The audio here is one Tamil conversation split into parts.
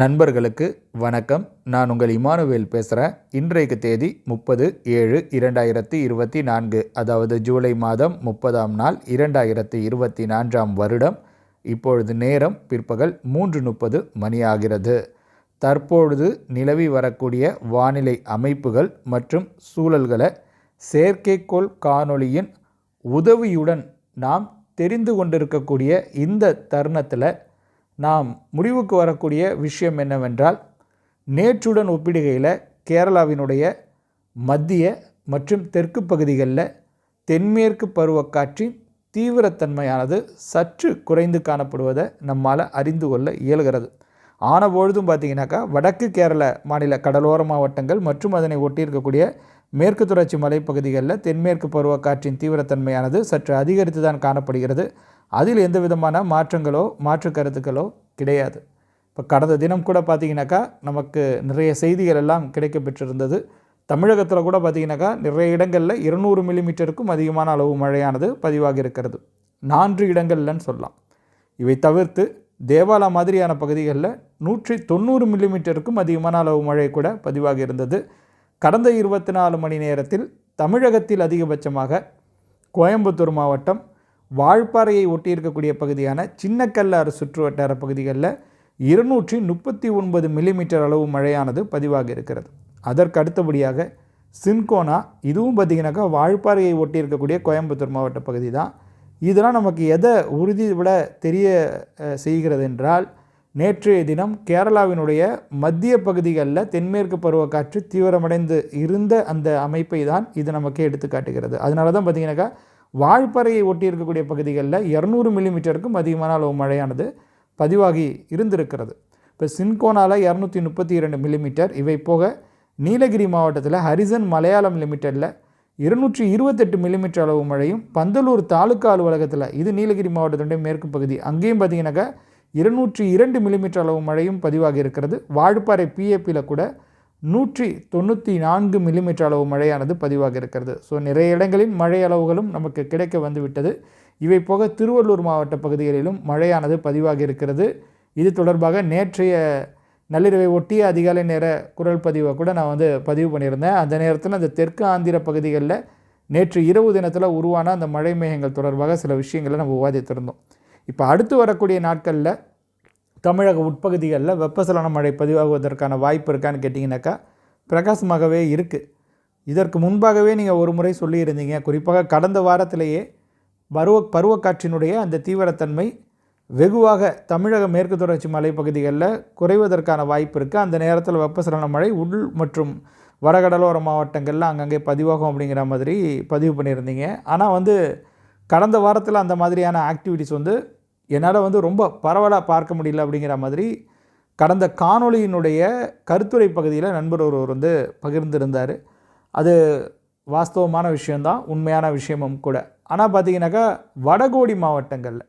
நண்பர்களுக்கு வணக்கம். நான் உங்கள் இமானுவேல் பேசுகிறேன் இன்றைக்கு தேதி முப்பது ஏழு இரண்டாயிரத்தி இருபத்தி நான்கு அதாவது ஜூலை மாதம் முப்பதாம் நாள் இரண்டாயிரத்தி இருபத்தி நான்காம் வருடம். இப்பொழுது நேரம் பிற்பகல் மூன்று முப்பது மணியாகிறது. தற்பொழுது நிலவி வரக்கூடிய வானிலை அமைப்புகள் மற்றும் சூழல்களை செயற்கைக்கோள் காணொளியின் உதவியுடன் நாம் தெரிந்து கொண்டிருக்கக்கூடிய இந்த தருணத்தில் நாம் முடிவுக்கு வரக்கூடிய விஷயம் என்னவென்றால் நேற்றுடன் ஒப்பிடுகையில் கேரளாவினுடைய மத்திய மற்றும் தெற்கு பகுதிகளில் தென்மேற்கு பருவக்காற்றின் தீவிரத்தன்மையானது சற்று குறைந்து காணப்படுவதை நம்மால் அறிந்து கொள்ள இயல்கிறது. ஆன பொழுதும் பார்த்தீங்கன்னாக்கா வடக்கு கேரள மாநில கடலோர மாவட்டங்கள் மற்றும் அதனை ஒட்டியிருக்கக்கூடிய மேற்கு தொடர்ச்சி மலைப்பகுதிகளில் தென்மேற்கு பருவக்காற்றின் தீவிரத்தன்மையானது சற்று அதிகரித்து தான் காணப்படுகிறது. அதில் எந்த விதமான மாற்றங்களோ மாற்று கருத்துக்களோ கிடையாது. இப்போ கடந்த தினம் கூட பார்த்தீங்கன்னாக்கா நமக்கு நிறைய செய்திகள் எல்லாம் கிடைக்க பெற்றிருந்தது தமிழகத்தில் கூட பார்த்தீங்கன்னாக்கா நிறைய இடங்களில் இருநூறு மில்லிமீட்டருக்கும் அதிகமான அளவு மழையானது பதிவாகி இருக்கிறது. நான்கு இடங்கள்லன்னு சொல்லலாம். இவை தவிர்த்து தேவாலா மாதிரியான பகுதிகளில் நூற்றி தொண்ணூறு மில்லிமீட்டருக்கும் அதிகமான அளவு மழை கூட பதிவாகி இருந்தது. கடந்த இருபத்தி நாலு மணி நேரத்தில் தமிழகத்தில் அதிகபட்சமாக கோயம்புத்தூர் மாவட்டம் வாழ்ப்பாறையை ஒட்டியிருக்கக்கூடிய பகுதியான சின்னக்கல்லாறு சுற்று வட்டார பகுதிகளில் இருநூற்றி முப்பத்தி ஒன்பது மில்லிமீட்டர் அளவு மழையானது பதிவாக இருக்கிறது. அதற்கு அடுத்தபடியாக சின்கோனா இதுவும் பார்த்திங்கனாக்கா வாழ்ப்பாறையை ஒட்டியிருக்கக்கூடிய கோயம்புத்தூர் மாவட்ட பகுதி தான். இதெல்லாம் நமக்கு எதை உறுதி விட தெரிய செய்கிறது என்றால் நேற்றைய தினம் கேரளாவினுடைய மத்திய பகுதிகளில் தென்மேற்கு பருவக்காற்று தீவிரமடைந்து இருந்த அந்த அமைப்பை தான் இது நமக்கு எடுத்து காட்டுகிறது. அதனால தான் பார்த்திங்கனாக்கா வாழ்ப்பறையை ஒட்டி இருக்கக்கூடிய பகுதிகளில் இரநூறு மில்லிமீட்டருக்கும் அதிகமான அளவு மழையானது பதிவாகி இருந்திருக்கிறது. இப்போ சின்கோனாவில் இரநூத்தி முப்பத்தி இரண்டு மில்லிமீட்டர் இவை போக நீலகிரி மாவட்டத்தில் ஹரிசன் மலையாளம் லிமிட்டடில் இருநூற்றி இருபத்தெட்டு மில்லிமீட்டர் அளவு மழையும் பந்தலூர் தாலுக்கா அலுவலகத்தில் இது நீலகிரி மாவட்டத்தினுடைய மேற்கு பகுதி. அங்கேயும் பார்த்தீங்கன்னாக்கா இருநூற்றி இரண்டு மில்லிமீட்டர் அளவு மழையும் பதிவாகி இருக்கிறது. வாழப்பாறை பிஏபியில் கூட நூற்றி தொண்ணூற்றி நான்கு மில்லிமீட்டர் அளவு மழையானது பதிவாக இருக்கிறது. ஸோ நிறைய இடங்களில் மழை அளவுகளும் நமக்கு கிடைக்க வந்துவிட்டது. இவை போக திருவள்ளூர் மாவட்ட பகுதிகளிலும் மழையானது பதிவாகி இருக்கிறது. இது தொடர்பாக நேற்றைய நள்ளிரவை ஒட்டிய அதிகாலை நேர குரல் பதிவை கூட நான் வந்து பதிவு பண்ணியிருந்தேன். அந்த நேரத்தில் அந்த தெற்கு ஆந்திர பகுதிகளில் நேற்று இரவு தினத்தில் உருவான அந்த மழை மேகங்கள் தொடர்பாக சில விஷயங்களை நம்ம விவாதித்திருந்தோம். இப்போ அடுத்து வரக்கூடிய நாட்களில் தமிழக உட்பகுதிகளில் வெப்பசலன மழை பதிவாகுவதற்கான வாய்ப்பு இருக்கான்னு கேட்டிங்கனாக்கா பிரகாசமாகவே இருக்குது இதற்கு முன்பாகவே நீங்கள் ஒரு முறை சொல்லியிருந்தீங்க. குறிப்பாக கடந்த வாரத்திலேயே பருவ பருவக்காற்றினுடைய அந்த தீவிரத்தன்மை வெகுவாக தமிழக மேற்கு தொடர்ச்சி மலைப்பகுதிகளில் குறைவதற்கான வாய்ப்பு இருக்குது அந்த நேரத்தில் வெப்பசலன மழை உள் மற்றும் வடகடலோர மாவட்டங்களில் அங்கங்கே பதிவாகும் அப்படிங்கிற மாதிரி பதிவு பண்ணியிருந்தீங்க. ஆனால் வந்து கடந்த வாரத்தில் அந்த மாதிரியான ஆக்டிவிட்டிஸ் வந்து என்னால் வந்து ரொம்ப பரவலாக பார்க்க முடியல அப்படிங்கிற மாதிரி கடந்த காணொளியினுடைய கருத்துரை பகுதியில் நண்பர் ஒருவர் வந்து பகிர்ந்திருந்தார். அது வாஸ்தவமான விஷயந்தான் உண்மையான விஷயமும் கூட. ஆனால் பார்த்தீங்கன்னாக்கா வடகோடி மாவட்டங்களில்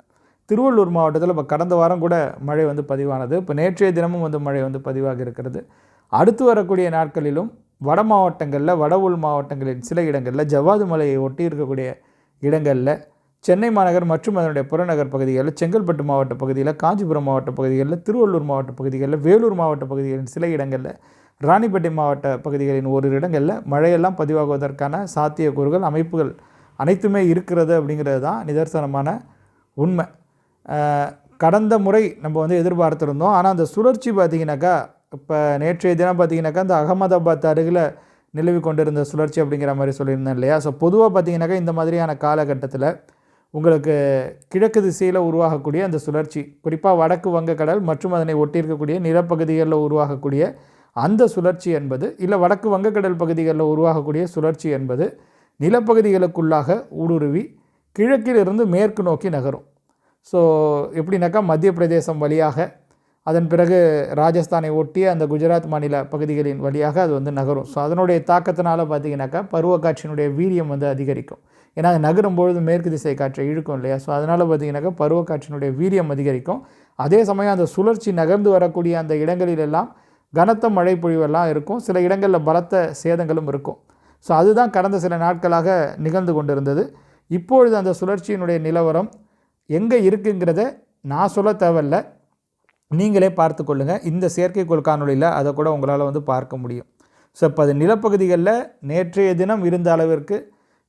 திருவள்ளூர் மாவட்டத்தில் இப்போ கடந்த வாரம் கூட மழை வந்து பதிவானது. இப்போ நேற்றைய தினமும் வந்து மழை வந்து பதிவாக இருக்கிறது. அடுத்து வரக்கூடிய நாட்களிலும் வட மாவட்டங்களில் வட உள் மாவட்டங்களின் சில இடங்களில் ஜவ்வாது மலையை ஒட்டி இருக்கக்கூடிய இடங்களில் சென்னை மாநகர் மற்றும் அதனுடைய புறநகர் பகுதிகளில் செங்கல்பட்டு மாவட்ட பகுதியில் காஞ்சிபுரம் மாவட்ட பகுதிகளில் திருவள்ளூர் மாவட்ட பகுதிகளில் வேலூர் மாவட்ட பகுதிகளின் சில இடங்களில் ராணிப்பேட்டை மாவட்ட பகுதிகளின் ஓரிரு இடங்களில் மழையெல்லாம் பதிவாகுவதற்கான சாத்தியக்கூறுகள் அமைப்புகள் அனைத்துமே இருக்கிறது அப்படிங்கிறது தான் நிதர்சனமான உண்மை. கடந்த முறை நம்ம வந்து எதிர்பார்த்துருந்தோம். ஆனால் அந்த சுழற்சி பார்த்திங்கனாக்கா இப்போ நேற்றைய தினம் பார்த்திங்கனாக்கா இந்த அகமதாபாத் அருகில் நிலவி கொண்டிருந்த சுழற்சி அப்படிங்கிற மாதிரி சொல்லியிருந்தேன் இல்லையா? ஸோ பொதுவாக பார்த்திங்கனாக்கா இந்த மாதிரியான காலகட்டத்தில் உங்களுக்கு கிழக்கு திசையில் உருவாகக்கூடிய அந்த சுழற்சி குறிப்பாக வடக்கு வங்கக்கடல் மற்றும் அதனை ஒட்டியிருக்கக்கூடிய நிலப்பகுதிகளில் உருவாகக்கூடிய அந்த சுழற்சி என்பது இல்லை வடக்கு வங்கக்கடல் பகுதிகளில் உருவாகக்கூடிய சுழற்சி என்பது நிலப்பகுதிகளுக்குள்ளாக ஊடுருவி கிழக்கிலிருந்து மேற்கு நோக்கி நகரும். ஸோ எப்படின்னாக்கா மத்திய பிரதேசம் வழியாக அதன் பிறகு ராஜஸ்தானை ஒட்டிய அந்த குஜராத் மாநில பகுதிகளின் வழியாக அது வந்து நகரும். ஸோ அதனுடைய தாக்கத்தினால பார்த்திங்கனாக்கா பருவக்காட்சியினுடைய வீரியம் வந்து அதிகரிக்கும். ஏன்னா அது நகரும் பொழுது மேற்கு திசை காற்றை இழுக்கும் இல்லையா? ஸோ அதனால் பார்த்தீங்கன்னாக்கா பருவக்காற்றினுடைய வீரியம் அதிகரிக்கும். அதே சமயம் அந்த சுழற்சி நகர்ந்து வரக்கூடிய அந்த இடங்களிலெல்லாம் கனத்த மழை பொழிவெல்லாம் இருக்கும். சில இடங்களில் பலத்த சேதங்களும் இருக்கும். ஸோ அதுதான் கடந்த சில நாட்களாக நிகழ்ந்து கொண்டிருந்தது. இப்பொழுது அந்த சுழற்சியினுடைய நிலவரம் எங்கே இருக்குங்கிறத நான் சொல்ல தேவையில்ல. நீங்களே பார்த்து கொள்ளுங்கள் இந்த செயற்கைக்கோள் காணொலியில் அதை கூட உங்களால் வந்து பார்க்க முடியும். ஸோ இப்போ அது நிலப்பகுதிகளில் நேற்றைய தினம் இருந்த அளவிற்கு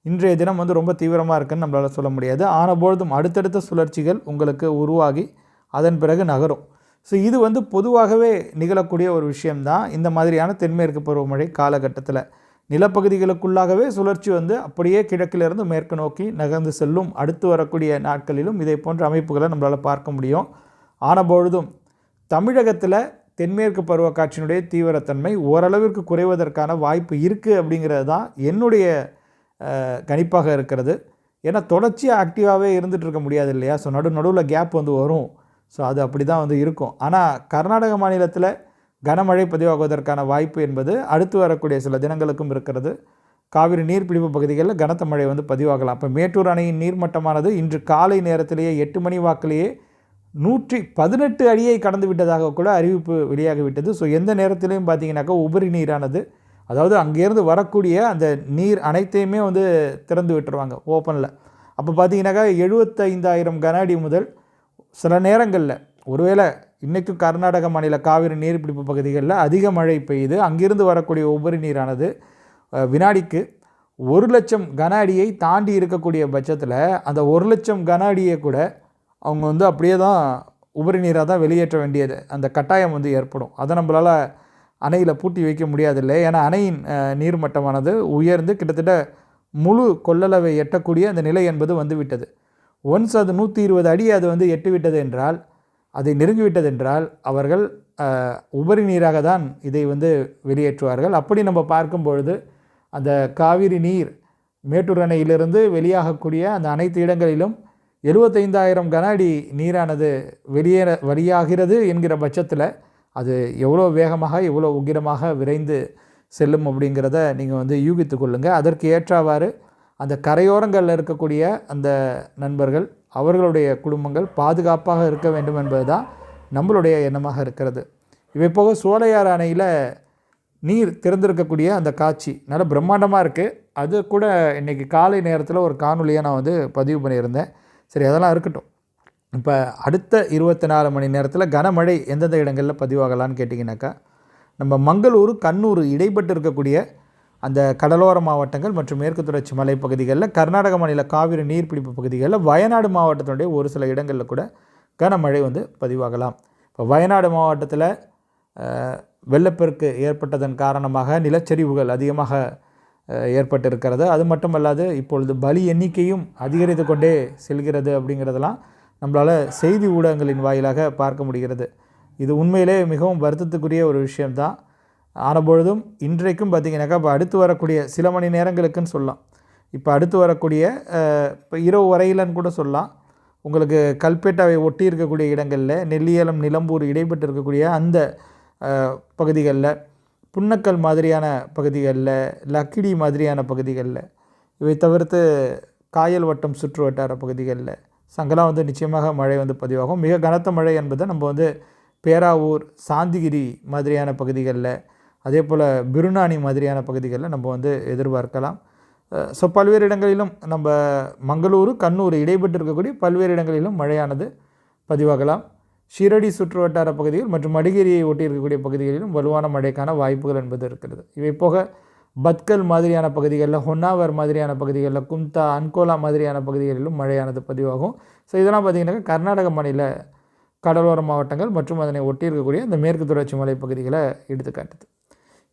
இன்றைய தினம் வந்து ரொம்ப தீவிரமாக இருக்குன்னு நம்மளால் சொல்ல முடியாது. ஆனபொழுதும் அடுத்தடுத்த சுழற்சிகள் உங்களுக்கு உருவாகி அதன் பிறகு நகரும். ஸோ இது வந்து பொதுவாகவே நிகழக்கூடிய ஒரு விஷயம்தான். இந்த மாதிரியான தென்மேற்கு பருவமழை காலகட்டத்தில் நிலப்பகுதிகளுக்குள்ளாகவே சுழற்சி வந்து அப்படியே கிழக்கிலிருந்து மேற்கு நோக்கி நகர்ந்து செல்லும் அடுத்து வரக்கூடிய நாட்களிலும் இதை போன்ற அமைப்புகளை நம்மளால் பார்க்க முடியும். ஆனபொழுதும் தமிழகத்தில் தென்மேற்கு பருவக்காட்சியினுடைய தீவிரத்தன்மை ஓரளவிற்கு குறைவதற்கான வாய்ப்பு இருக்குது அப்படிங்கிறது தான் என்னுடைய கணிப்பாக இருக்கிறது. ஏன்னா தொடர்ச்சியாக ஆக்டிவாகவே இருந்துகிட்டு இருக்க முடியாது இல்லையா? ஸோ நடு நடுவில் கேப் வந்து வரும். ஸோ அது அப்படி தான் வந்து இருக்கும். ஆனால் கர்நாடக மாநிலத்தில் கனமழை பதிவாகுவதற்கான வாய்ப்பு என்பது அடுத்து வரக்கூடிய சில தினங்களுக்கும் இருக்கிறது. காவிரி நீர்பிடிப்பு பகுதிகளில் கனத்த மழை வந்து பதிவாகலாம். இப்போ மேட்டூர் அணையின் நீர்மட்டமானது இன்று காலை நேரத்திலேயே எட்டு மணி வாக்கிலேயே நூற்றி பதினெட்டு அடியை கடந்து விட்டதாக கூட அறிவிப்பு வெளியாகிவிட்டது. ஸோ எந்த நேரத்திலையும் பார்த்தீங்கன்னாக்கா உபரி நீரானது அதாவது அங்கேருந்து வரக்கூடிய அந்த நீர் அனைத்தையுமே வந்து திறந்து விட்டுருவாங்க ஓப்பனில் அப்போ பார்த்தீங்கன்னாக்கா எழுபத்தைந்தாயிரம் கன அடி முதல் சில நேரங்களில் ஒருவேளை இன்றைக்கும் கர்நாடக மாநில காவிரி நீர்பிடிப்பு பகுதிகளில் அதிக மழை பெய்யுது அங்கிருந்து வரக்கூடிய உபரி நீரானது வினாடிக்கு ஒரு லட்சம் கன அடியை தாண்டி இருக்கக்கூடிய பட்சத்தில் அந்த ஒரு லட்சம் கன அடியை கூட அவங்க வந்து அப்படியே தான் உபரி நீராக தான் வெளியேற்ற வேண்டியது. அந்த கட்டாயம் வந்து ஏற்படும். அதை நம்மளால் அணையில் பூட்டி வைக்க முடியாதில்லை. ஏன்னா அணையின் நீர்மட்டமானது உயர்ந்து கிட்டத்தட்ட முழு கொள்ளளவை எட்டக்கூடிய அந்த நிலை என்பது வந்துவிட்டது. ஒன்ஸ் அது நூற்றி இருபது அடி அது வந்து எட்டுவிட்டது என்றால் அதை நெருங்கிவிட்டது என்றால் அவர்கள் உபரி நீராக தான் இதை வந்து வெளியேற்றுவார்கள். அப்படி நம்ம பார்க்கும் பொழுது அந்த காவிரி நீர் மேட்டூர் அணையிலிருந்து வெளியாகக்கூடிய அந்த அனைத்து இடங்களிலும் எழுபத்தைந்தாயிரம் கன அடி நீரானது வெளியேற வெளியாகிறது என்கிற பட்சத்தில் அது எவ்வளோ வேகமாக எவ்வளோ உக்கிரமாக விரைந்து செல்லும் அப்படிங்கிறத நீங்கள் வந்து யூகித்து கொள்ளுங்கள் அதற்கு ஏற்றவாறு அந்த கரையோரங்களில் இருக்கக்கூடிய அந்த நண்பர்கள் அவர்களுடைய குடும்பங்கள் பாதுகாப்பாக இருக்க வேண்டும் என்பது தான் நம்மளுடைய எண்ணமாக இருக்கிறது. இவை போக சோலையார் அணையில் நீர் திறந்திருக்கக்கூடிய அந்த காட்சி நல்ல பிரம்மாண்டமாக இருக்குது அது கூட இன்றைக்கி காலை நேரத்தில் ஒரு காணொலியாக நான் வந்து பதிவு பண்ணியிருந்தேன். சரி அதெல்லாம் இருக்கட்டும். இப்போ அடுத்த இருபத்தி நாலு மணி நேரத்தில் கனமழை எந்தெந்த இடங்களில் பதிவாகலான்னு கேட்டிங்கனாக்கா நம்ம மங்களூர் கண்ணூர் இடைப்பட்டு இருக்கக்கூடிய அந்த கடலோர மாவட்டங்கள் மற்றும் மேற்கு தொடர்ச்சி மலைப்பகுதிகளில் கர்நாடக மாநில காவிரி நீர்பிடிப்பு பகுதிகளில் வயநாடு மாவட்டத்தினுடைய ஒரு சில இடங்களில் கூட கனமழை வந்து பதிவாகலாம். இப்போ வயநாடு மாவட்டத்தில் வெள்ளப்பெருக்கு ஏற்பட்டதன் காரணமாக நிலச்சரிவுகள் அதிகமாக ஏற்பட்டிருக்கிறது. அது மட்டுமல்லாது இப்பொழுது பலி எண்ணிக்கையும் அதிகரித்து கொண்டே செல்கிறது அப்படிங்கிறதெல்லாம் நம்மளால் செய்தி ஊடகங்களின் வாயிலாக பார்க்க முடிகிறது. இது உண்மையிலே மிகவும் வருத்தத்துக்குரிய ஒரு விஷயம்தான். ஆனபொழுதும் இன்றைக்கும் பார்த்திங்கனாக்கா இப்போ அடுத்து வரக்கூடிய சில மணி நேரங்களுக்குன்னு சொல்லலாம். இப்போ அடுத்து வரக்கூடிய இப்போ இரவு வரையிலன்னு கூட சொல்லலாம். உங்களுக்கு கல்பேட்டாவை ஒட்டி இருக்கக்கூடிய இடங்களில் நெல்லியலம் நிலம்பூர் இடைப்பட்டு இருக்கக்கூடிய அந்த பகுதிகளில் புன்னக்கல் மாதிரியான பகுதிகளில் லக்கிடி மாதிரியான பகுதிகளில் இவை தவிர்த்து காயல் வட்டம் சுற்று வட்டார பகுதிகளில் அங்கெல்லாம் வந்து நிச்சயமாக மழை வந்து பதிவாகும். மிக கனத்த மழை என்பதை நம்ம வந்து பேராவூர் சாந்திகிரி மாதிரியான பகுதிகளில் அதே போல் பிருனானி மாதிரியான பகுதிகளில் நம்ம வந்து எதிர்பார்க்கலாம். ஸோ பல்வேறு இடங்களிலும் நம்ம மங்களூரு கண்ணூர் இடைப்பட்டு இருக்கக்கூடிய பல்வேறு இடங்களிலும் மழையானது பதிவாகலாம். ஷீரடி சுற்று வட்டார பகுதிகள் மற்றும் மடிகேரியை ஒட்டி இருக்கக்கூடிய பகுதிகளிலும் வலுவான மழைக்கான வாய்ப்புகள் என்பது இருக்கிறது. இவை போக பத்கல் மாதிரியான பகுதிகளில் ஹொன்னாவர் மாதிரியான பகுதிகளில் கும்தா அன்கோலா மாதிரியான பகுதிகளிலும் மழையானது பதிவாகும். ஸோ இதெல்லாம் பார்த்திங்கனாக்கா கர்நாடக மாநில கடலோர மாவட்டங்கள் மற்றும் அதனை ஒட்டி இருக்கக்கூடிய இந்த மேற்கு தொடர்ச்சி மலைப்பகுதிகளை எடுத்துக்காட்டுது.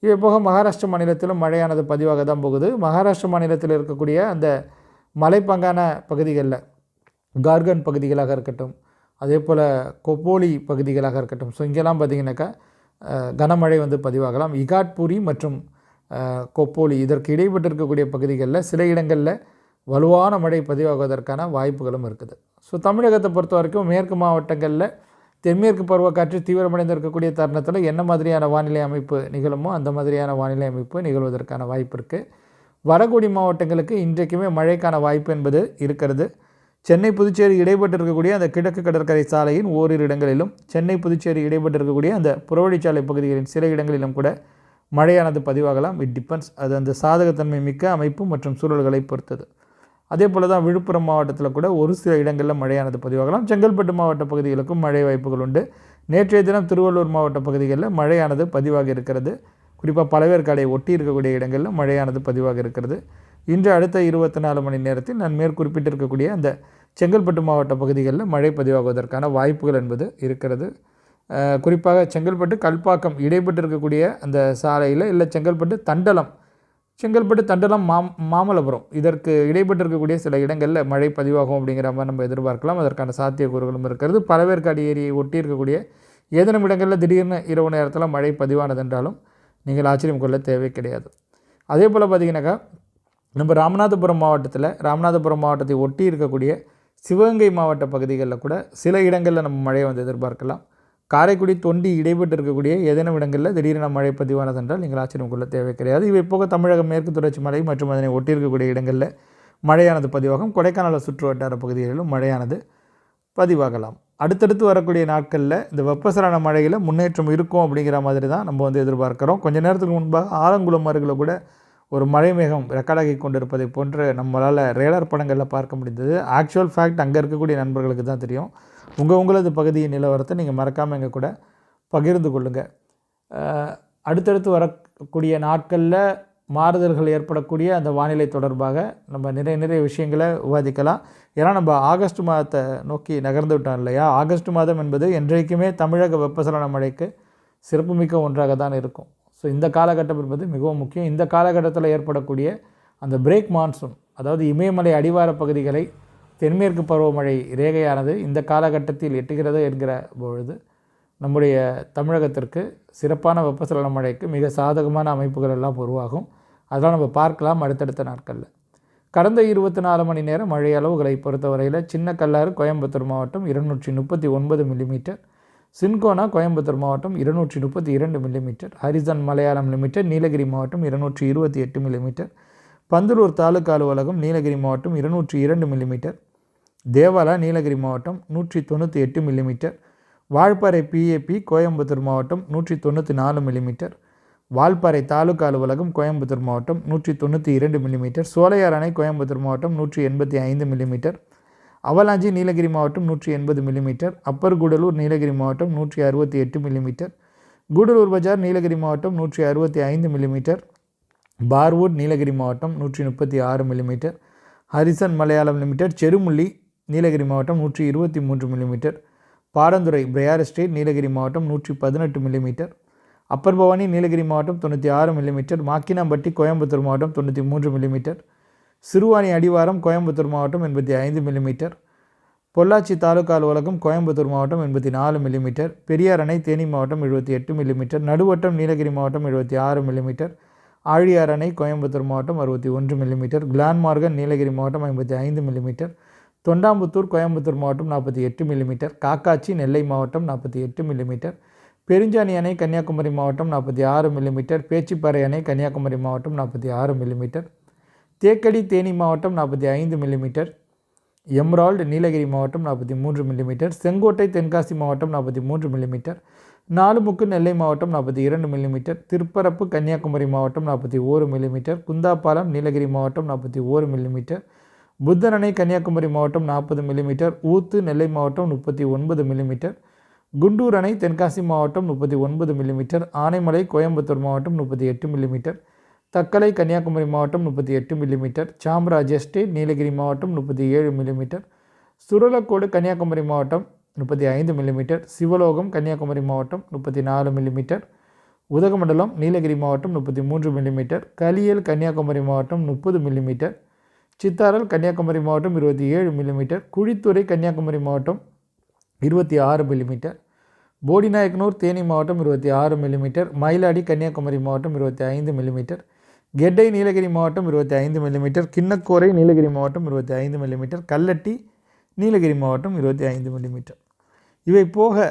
இவை போக மகாராஷ்டிர மாநிலத்திலும் மழையானது பதிவாக தான் போகுது. மகாராஷ்டிர மாநிலத்தில் இருக்கக்கூடிய அந்த மலைப்பங்கான பகுதிகளில் கார்கன் பகுதிகளாக இருக்கட்டும் அதே போல் கொப்போலி பகுதிகளாக இருக்கட்டும். ஸோ இங்கெல்லாம் பார்த்திங்கனாக்கா கனமழை வந்து பதிவாகலாம். இகாட்பூரி மற்றும் கொப்போலி இதற்கு இடைப்பட்டு இருக்கக்கூடிய பகுதிகளில் சில இடங்களில் வலுவான மழை பதிவாகுவதற்கான வாய்ப்புகளும் இருக்குது. ஸோ தமிழகத்தை பொறுத்த வரைக்கும் மேற்கு மாவட்டங்களில் தென்மேற்கு பருவக்காற்று தீவிரமடைந்து இருக்கக்கூடிய தருணத்தில் என்ன மாதிரியான வானிலை அமைப்பு நிகழுமோ அந்த மாதிரியான வானிலை அமைப்பு நிகழ்வதற்கான வாய்ப்பு இருக்குது வடகொடி மாவட்டங்களுக்கு இன்றைக்குமே மழைக்கான வாய்ப்பு என்பது இருக்கிறது. சென்னை புதுச்சேரி இடைப்பட்டு இருக்கக்கூடிய அந்த கிழக்கு கடற்கரை சாலையின் ஓரிரு இடங்களிலும் சென்னை புதுச்சேரி இடைப்பட்டு இருக்கக்கூடிய அந்த புறவழிச்சாலை பகுதிகளின் சில இடங்களிலும் கூட மழையானது பதிவாகலாம். இட் டிபெண்ட்ஸ் அது அந்த சாதகத்தன்மை மிக்க அமைப்பு மற்றும் சூழல்களை பொறுத்தது. அதே போல் தான் விழுப்புரம் மாவட்டத்தில் கூட ஒரு சில இடங்களில் மழையானது பதிவாகலாம். செங்கல்பட்டு மாவட்ட பகுதிகளுக்கும் மழை வாய்ப்புகள் உண்டு. நேற்றைய தினம் திருவள்ளூர் மாவட்ட பகுதிகளில் மழையானது பதிவாக இருக்கிறது. குறிப்பாக பழவேற்காடை ஒட்டி இருக்கக்கூடிய இடங்களில் மழையானது பதிவாக இருக்கிறது. இன்று அடுத்த இருபத்தி நாலு மணி நேரத்தில் நான் மேற்குறிப்பிட்டிருக்கக்கூடிய அந்த செங்கல்பட்டு மாவட்ட பகுதிகளில் மழை பதிவாகுவதற்கான வாய்ப்புகள் என்பது இருக்கிறது. குறிப்பாக செங்கல்பட்டு கல்பாக்கம் இடைப்பட்டு இருக்கக்கூடிய அந்த சாலையில் இல்லை செங்கல்பட்டு தண்டலம் செங்கல்பட்டு தண்டலம் மாம் மாமல்லபுரம். இதற்கு இடைப்பட்டு இருக்கக்கூடிய சில இடங்களில் மழை பதிவாகும் அப்படிங்கிற மாதிரி நம்ம எதிர்பார்க்கலாம். அதற்கான சாத்தியக்கூறுகளும் இருக்கிறது. பழவேற்காடு ஏரியை ஒட்டி இருக்கக்கூடிய ஏதேனும் இடங்களில் திடீர்னு இரவு நேரத்தில் மழை பதிவானது என்றாலும் நீங்கள் ஆச்சரியம் கொள்ள தேவை கிடையாது. அதே போல் பார்த்தீங்கன்னாக்கா நம்ம ராமநாதபுரம் மாவட்டத்தில் ராமநாதபுரம் மாவட்டத்தை ஒட்டி இருக்கக்கூடிய சிவகங்கை மாவட்ட பகுதிகளில் கூட சில இடங்களில் நம்ம மழையை வந்து எதிர்பார்க்கலாம். காரைக்குடி தொண்டி இடைப்பட்டு இருக்கக்கூடிய ஏதேனும் இடங்களில் திடீரென மழை பதிவானது என்றால் நீங்கள் ஆச்சரியம் கொள்ள தேவை கிடையாது. இவை போக தமிழக மேற்கு தொடர்ச்சி மலை மற்றும் அதனை ஒட்டியிருக்கக்கூடிய இடங்களில் மழையானது பதிவாகும். கொடைக்கானல் சுற்று வட்டார பகுதிகளிலும் மழையானது பதிவாகலாம். அடுத்தடுத்து வரக்கூடிய நாட்களில் இந்த வெப்பசலன மழையில் முன்னேற்றம் இருக்கும் அப்படிங்கிற மாதிரி தான் நம்ம வந்து எதிர்பார்க்குறோம். கொஞ்ச நேரத்துக்கு முன்பாக ஆலங்குளம் அருகில் கூட ஒரு மழை மேகம் ரெக்கார்டாகி கொண்டிருப்பதை போன்று நம்மளால் ரேடார் படங்களில் பார்க்க முடிந்தது. ஆக்சுவல் ஃபேக்ட் அங்கே இருக்கக்கூடிய நண்பர்களுக்கு தான் தெரியும். உங்கள் உங்களது பகுதியின் நிலவரத்தை நீங்கள் மறக்காமல் எங்கள் கூட பகிர்ந்து கொள்ளுங்கள் அடுத்தடுத்து வரக்கூடிய நாட்களில் மாறுதல்கள் ஏற்படக்கூடிய அந்த வானிலை தொடர்பாக நம்ம நிறைய நிறைய விஷயங்களை விவாதிக்கலாம். ஏன்னா நம்ம ஆகஸ்ட் மாதத்தை நோக்கி நகர்ந்து விட்டோம் இல்லையா? ஆகஸ்ட் மாதம் என்பது என்றைக்குமே தமிழக வெப்பசலன மழைக்கு சிறப்புமிக்க ஒன்றாக தான் இருக்கும். ஸோ இந்த காலகட்டம் என்பது மிகவும் முக்கியம். இந்த காலகட்டத்தில் ஏற்படக்கூடிய அந்த பிரேக் மான்சூன் அதாவது இமயமலை அடிவார பகுதிகளை தென்மேற்கு பருவமழை ரேகையானது இந்த காலகட்டத்தில் எட்டுகிறது என்கிற பொழுது நம்முடைய தமிழகத்திற்கு சிறப்பான வெப்பசலன மழைக்கு மிக சாதகமான அமைப்புகள் எல்லாம் உருவாகும். அதெல்லாம் நம்ம பார்க்கலாம் அடுத்தடுத்த நாட்களில். கடந்த இருபத்தி நாலு மணி நேரம் மழை அளவுகளை பொறுத்தவரையில் சின்ன கல்லாறு கோயம்புத்தூர் மாவட்டம் இருநூற்றி முப்பத்தி ஒன்பது மில்லிமீட்டர் சின்கோனா கோயம்புத்தூர் மாவட்டம் இருநூற்றி முப்பத்தி இரண்டு millimetre Harrison Malayalam limited Nilgiri மாவட்டம் இருநூற்றி இருபத்தி எட்டு மில்லிமீட்டர் பந்தலூர் தாலுக்கா அலுவலகம் நீலகிரி மாவட்டம் இருநூற்றி இரண்டு மில்லிமீட்டர் தேவாலா நீலகிரி மாவட்டம் நூற்றி தொண்ணூற்றி எட்டு மில்லிமீட்டர் வால்பாறை பிஏபி கோயம்புத்தூர் மாவட்டம் நூற்றி தொண்ணூற்றி நாலு மில்லிமீட்டர் வால்பாறை தாலுக்கா அலுவலகம் கோயம்புத்தூர் மாவட்டம் நூற்றி தொண்ணூற்றி இரண்டு மில்லிமீட்டர் சோலையார் அணை கோயம்புத்தூர் மாவட்டம் நூற்றி எண்பத்தி ஐந்து மில்லிமீட்டர் அவலாஞ்சி நீலகிரி மாவட்டம் நூற்றி எண்பது மில்லிமீட்டர் அப்பர் கூடலூர் நீலகிரி மாவட்டம் நூற்றி அறுபத்தி எட்டு மில்லிமீட்டர் கூடலூர் பஜார் நீலகிரி மாவட்டம் நூற்றி அறுபத்தி ஐந்து மில்லிமீட்டர் பார்வுட் நீலகிரி மாவட்டம் நூற்றி முப்பத்தி ஆறு millimetre Harrison Malayalam limited Cherumulli Nilgiri மாவட்டம் நூற்றி இருபத்தி மூன்று மில்லிமீட்டர் பாடந்துறை பிரயார் எஸ்டேட் நீலகிரி மாவட்டம் நூற்றி பதினெட்டு மில்லிமீட்டர் அப்பர் பவானி நீலகிரி மாவட்டம் தொண்ணூற்றி ஆறு மில்லிமீட்டர் மாக்கினாம்பட்டி கோயம்புத்தூர் மாவட்டம் தொண்ணூற்றி மூன்று மில்லிமீட்டர் சிறுவாணி அடிவாரம் கோயம்புத்தூர் மாவட்டம் எண்பத்தி ஐந்து மில்லிமீட்டர் பொள்ளாச்சி தாலுக்கா அலுவலகம் கோயம்புத்தூர் மாவட்டம் எண்பத்தி நாலு மில்லிமீட்டர் பெரியார் அணை தேனி மாவட்டம் எழுபத்தி எட்டு மில்லிமீட்டர் நடுவட்டம் நீலகிரி மாவட்டம் எழுபத்தி ஆறு மில்லிமீட்டர் ஆழியார் அணை கோயம்புத்தூர் மாவட்டம் அறுபத்தி ஒன்று மில்லிமீட்டர் கிளான்மார்கன் நீலகிரி மாவட்டம் ஐம்பத்தி ஐந்து மில்லிமீட்டர் தொண்டாம்புத்தூர் கோயம்புத்தூர் மாவட்டம் நாற்பத்தி எட்டு மில்லிமீட்டர் காக்காச்சி நெல்லை மாவட்டம் நாற்பத்தி எட்டு மில்லிமீட்டர் பெருஞ்சாணி அணை கன்னியாகுமரி மாவட்டம் நாற்பத்தி ஆறு மில்லிமீட்டர் பேச்சிப்பாறை அணை கன்னியாகுமரி மாவட்டம் நாற்பத்தி ஆறு மில்லிமீட்டர் தேக்கடி தேனி மாவட்டம் நாற்பத்தி ஐந்து மில்லிமீட்டர் எம்ரால்டு நீலகிரி மாவட்டம் நாற்பத்தி மூன்று மில்லிமீட்டர் செங்கோட்டை தென்காசி மாவட்டம் நாற்பத்தி மூன்று மில்லிமீட்டர் நாலுமுக்கு நெல்லை மாவட்டம் நாற்பத்தி இரண்டு மில்லிமீட்டர் திருப்பரப்பு கன்னியாகுமரி மாவட்டம் நாற்பத்தி ஓரு மில்லிமீட்டர் குந்தாப்பாலம் நீலகிரி மாவட்டம் நாற்பத்தி ஓரு மில்லிமீட்டர் புத்தனணை கன்னியாகுமரி மாவட்டம் நாற்பது மில்லிமீட்டர் ஊத்து நெல்லை மாவட்டம் முப்பத்தி ஒன்பது மில்லிமீட்டர் குண்டூர் அணை தென்காசி மாவட்டம் முப்பத்தி ஒன்பது மில்லிமீட்டர் ஆனைமலை கோயம்புத்தூர் மாவட்டம் முப்பத்தி எட்டு மில்லிமீட்டர் தக்கலை கன்னியாகுமரி மாவட்டம் முப்பத்தி எட்டு மில்லிமீட்டர் சாம்ராஜ் எஸ்டேட் நீலகிரி மாவட்டம் முப்பத்தி ஏழு மில்லிமீட்டர் சுரலக்கோடு கன்னியாகுமரி மாவட்டம் முப்பத்தி ஐந்து மில்லிமீட்டர் சிவலோகம் கன்னியாகுமரி மாவட்டம் முப்பத்தி நாலு மில்லிமீட்டர் உதகமண்டலம் நீலகிரி மாவட்டம் முப்பத்தி மூன்று மில்லிமீட்டர் கலியல் கன்னியாகுமரி மாவட்டம் முப்பது மில்லிமீட்டர் சித்தாரல் கன்னியாகுமரி மாவட்டம் இருபத்தி ஏழு மில்லிமீட்டர் குழித்துறை கன்னியாகுமரி மாவட்டம் இருபத்தி ஆறு மில்லிமீட்டர் போடிநாயக்கனூர் தேனி மாவட்டம் இருபத்தி ஆறு மில்லிமீட்டர் மயிலாடி கன்னியாகுமரி மாவட்டம் இருபத்தி ஐந்து மில்லிமீட்டர் கெட்டை நீலகிரி மாவட்டம் இருபத்தி ஐந்து மில்லிமீட்டர் கிண்ணக்கோரை நீலகிரி மாவட்டம் இருபத்தி ஐந்து மில்லிமீட்டர் கல்லட்டி நீலகிரி மாவட்டம் இருபத்தி ஐந்து மில்லிமீட்டர் இவை போக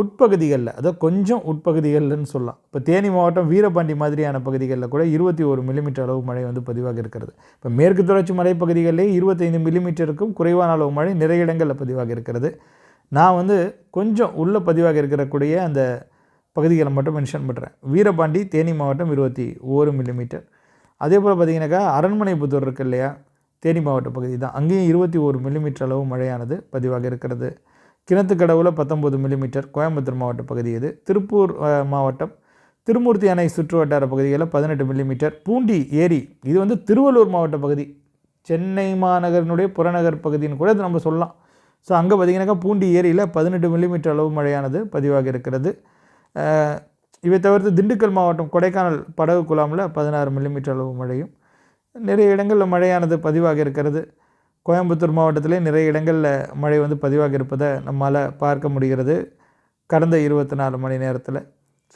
உட்பகுதிகளில் அதாவது கொஞ்சம் உட்பகுதிகள்னு சொல்லலாம். இப்போ தேனி மாவட்டம் வீரபாண்டி மாதிரியான பகுதிகளில் கூட இருபத்தி ஒரு மில்லிமீட்டர் அளவு மழை வந்து பதிவாக இருக்கிறது. இப்போ மேற்கு தொடர்ச்சி மலைப்பகுதிகளிலே இருபத்தைந்து மில்லிமீட்டருக்கும் குறைவான அளவு மழை நிறைய இடங்களில் பதிவாக இருக்கிறது. நான் வந்து கொஞ்சம் உள்ளே பதிவாக இருக்கக்கூடிய அந்த பகுதிகளை மட்டும் மென்ஷன் பண்ணுறேன் வீரபாண்டி தேனி மாவட்டம் இருபத்தி ஓரு மில்லிமீட்டர் அதே போல் பார்த்தீங்கன்னாக்கா அரண்மனைப்புத்தூர் இருக்கு இல்லையா? தேனி மாவட்ட பகுதி தான். அங்கேயும் இருபத்தி ஒரு மில்லிமீட்டர் அளவு மழையானது பதிவாக இருக்கிறது. கிணத்துக்கடவுல பத்தொம்பது மில்லிமீட்டர் கோயம்புத்தூர் மாவட்ட பகுதி இது. திருப்பூர் மாவட்டம் திருமூர்த்தி அணை சுற்று வட்டார பகுதிகளில் பதினெட்டு மில்லிமீட்டர் பூண்டி ஏரி இது வந்து திருவள்ளூர் மாவட்ட பகுதி. சென்னை மாநகரினுடைய புறநகர் பகுதின்னு கூட இது நம்ம சொல்லலாம். ஸோ அங்கே பார்த்தீங்கன்னாக்கா பூண்டி ஏரியில் பதினெட்டு மில்லிமீட்டர் அளவு மழையானது பதிவாக இருக்கிறது. இவை தவிர்த்து திண்டுக்கல் மாவட்டம் கொடைக்கானல் படகு குழாமில் பதினாறு மில்லிமீட்டர் அளவு மழையும் நிறைய இடங்களில் மழையானது பதிவாக இருக்கிறது. கோயம்புத்தூர் மாவட்டத்திலே நிறைய இடங்களில் மழை வந்து பதிவாக இருப்பதை நம்மால் பார்க்க முடிகிறது கடந்த இருபத்தி நாலு மணி நேரத்தில்.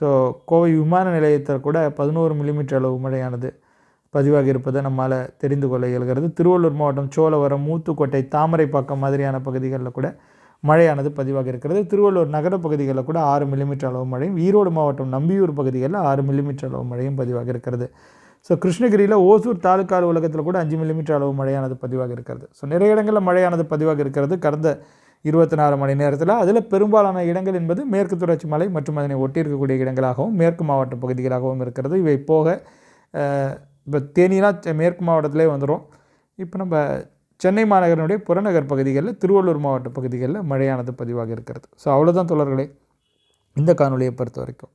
ஸோ கோவை விமான நிலையத்தில் கூட பதினோரு மில்லிமீட்டர் அளவு மழையானது பதிவாக இருப்பதை நம்மால் தெரிந்து கொள்ள இயல்கிறது. திருவள்ளூர் மாவட்டம் சோழவரம் மூத்துக்கோட்டை தாமரைப்பாக்கம் மாதிரியான பகுதிகளில் கூட மழையானது பதிவாக இருக்கிறது. திருவள்ளூர் நகர பகுதிகளில் கூட ஆறு மில்லிமீட்டர் அளவு மழையும் ஈரோடு மாவட்டம் நம்பியூர் பகுதிகளில் ஆறு மில்லிமீட்டர் அளவு மழையும் பதிவாக இருக்கிறது. ஸோ கிருஷ்ணகிரியில் ஓசூர் தாலுக்கா அலுவலகத்தில் கூட அஞ்சு மில்லிமீட்டர் அளவு மழையானது பதிவாக இருக்கிறது. ஸோ நிறைய இடங்களில் மழையானது பதிவாக இருக்கிறது கடந்த இருபத்தி நாலு மணி நேரத்தில். அதில் பெரும்பாலான இடங்கள் என்பது மேற்கு தொடர்ச்சி மலை மற்றும் அதனை ஒட்டி இருக்கக்கூடிய இடங்களாகவும் மேற்கு மாவட்ட பகுதிகளாகவும் இருக்கிறது. இவை போக இப்போ தேனிலாம் மேற்கு மாவட்டத்திலே வந்துடும் இப்போ நம்ம சென்னை மாநகரனுடைய புறநகர் பகுதிகளில் திருவள்ளூர் மாவட்ட பகுதிகளில் மழையானது பதிவாக இருக்கிறது. ஸோ அவ்வளோதான் தொடர்களே இந்த காணொலியை பொறுத்த வரைக்கும்.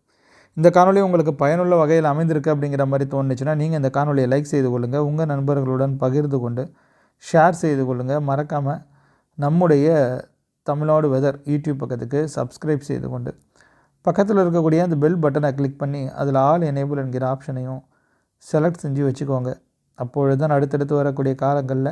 இந்த காணொலி உங்களுக்கு பயனுள்ள வகையில் அமைந்திருக்கு அப்படிங்கிற மாதிரி தோணுச்சுன்னா நீங்கள் இந்த காணொலியை லைக் செய்து கொள்ளுங்கள் உங்கள் நண்பர்களுடன் பகிர்ந்து கொண்டு ஷேர் செய்து கொள்ளுங்கள் மறக்காமல் நம்முடைய தமிழ்நாடு வெதர் யூடியூப் பக்கத்துக்கு சப்ஸ்கிரைப் செய்து கொண்டு பக்கத்தில் இருக்கக்கூடிய அந்த பெல் பட்டனை கிளிக் பண்ணி அதில் ஆல் எனேபிள் என்கிற ஆப்ஷனையும் செலக்ட் செஞ்சு வச்சுக்கோங்க. அப்பொழுது தான் அடுத்தடுத்து வரக்கூடிய காலங்களில்